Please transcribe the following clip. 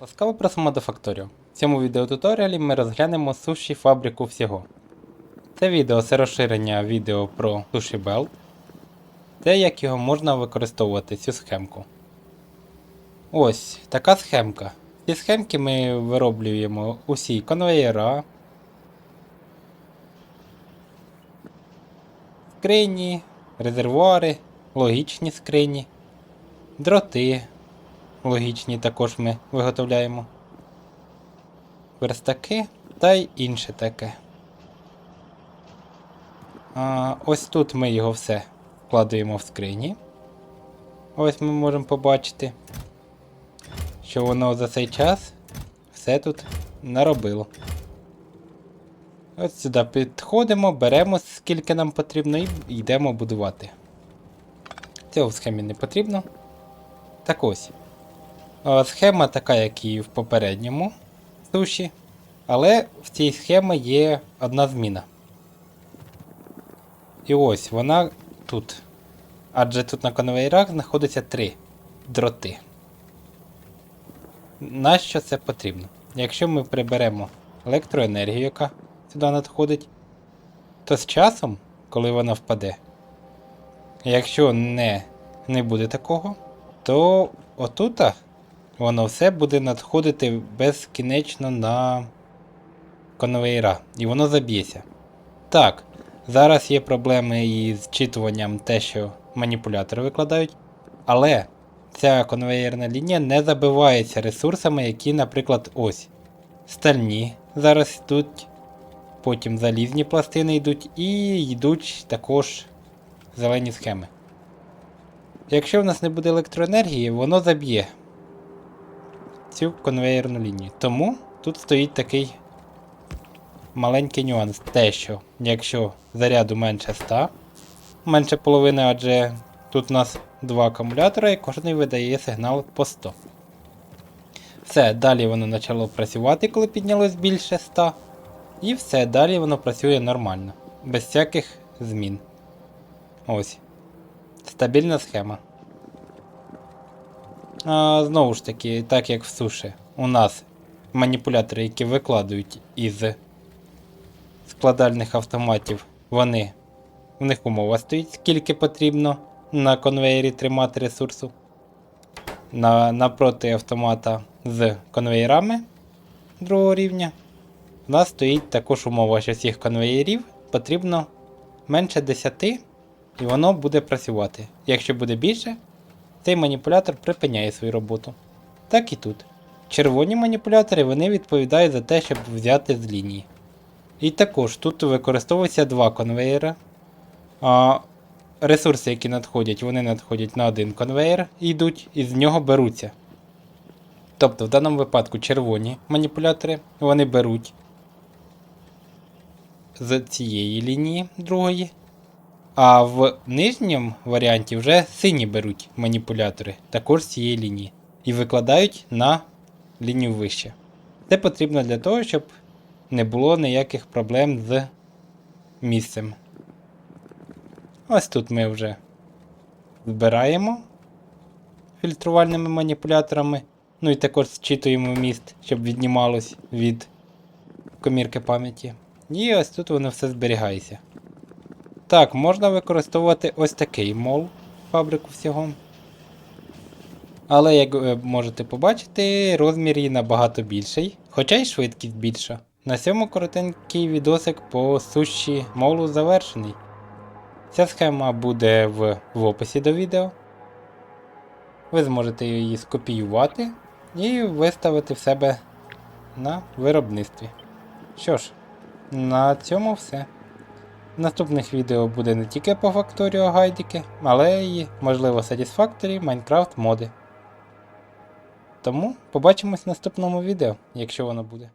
Ласкаво просимо до Factorio. В цьому відеотуторіалі ми розглянемо суші фабрику всього. Це відео це розширення відео про Sushi Bell, те як його можна використовувати цю схемку. Ось така схемка. Ці схемки ми вироблюємо усі конвеєра, скрині, резервуари, логічні скрині, дроти. Логічні також ми виготовляємо. Верстаки та й інше таке. А, ось тут ми його все вкладаємо в скрині. Ось ми можемо побачити, що воно за цей час все тут наробило. Ось сюди підходимо, беремо скільки нам потрібно і йдемо будувати. Цього в схемі не потрібно. Так ось. Схема така, як і в попередньому суші, але в цій схемі є одна зміна. І ось вона тут. Адже тут на конвейерах знаходиться три дроти. Нащо це потрібно? Якщо ми приберемо електроенергію, яка сюди надходить, то з часом, коли вона впаде, якщо не, не буде такого, то отута воно все буде надходити безкінечно на конвейера, і воно заб'ється. Так, зараз є проблеми із зчитуванням те, що маніпулятори викладають, але ця конвейерна лінія не забивається ресурсами, які, наприклад, ось. Стальні зараз йдуть, потім залізні пластини йдуть і йдуть також зелені схеми. Якщо в нас не буде електроенергії, воно заб'є цю конвейерну лінію. Тому тут стоїть такий маленький нюанс. Те, що якщо заряду менше 100, менше половини, адже тут у нас два акумулятори і кожен видає сигнал по 100. Все, далі воно почало працювати, коли піднялось більше 100. І все, далі воно працює нормально, без всяких змін. Ось. Стабільна схема. А, знову ж таки, так як в суші, у нас маніпулятори, які викладають із складальних автоматів, вони в них умова стоїть, скільки потрібно на конвеєрі тримати ресурсу. На, Напроти автомата з конвеєрами другого рівня. У нас стоїть також умова, що цих конвеєрів потрібно менше 10 і воно буде працювати. Якщо буде більше, цей маніпулятор припиняє свою роботу. Так і тут. Червоні маніпулятори вони відповідають за те, щоб взяти з лінії. І також тут використовується два конвейера. А ресурси, які надходять, вони надходять на один конвейер і йдуть, і з нього беруться. Тобто, в даному випадку червоні маніпулятори вони беруть з цієї лінії другої. А в нижньому варіанті вже сині беруть маніпулятори, також з цієї лінії, і викладають на лінію вище. Це потрібно для того, щоб не було ніяких проблем з місцем. Ось тут ми вже збираємо фільтрувальними маніпуляторами. Ну і також зчитуємо міст, щоб віднімалось від комірки пам'яті. І ось тут воно все зберігається. Так, можна використовувати ось такий мол фабрику всього. Але, як ви можете побачити, розмір її набагато більший, хоча й швидкість більша. На цьому коротенький відосик по суші молу завершений. Ця схема буде в, в описі до відео. Ви зможете її скопіювати і виставити в себе на виробництві. Що ж, на цьому все. Наступних відео буде не тільки по факторіо гайдики, але й, можливо, Satisfactory, Minecraft моди. Тому побачимось в наступному відео, якщо воно буде.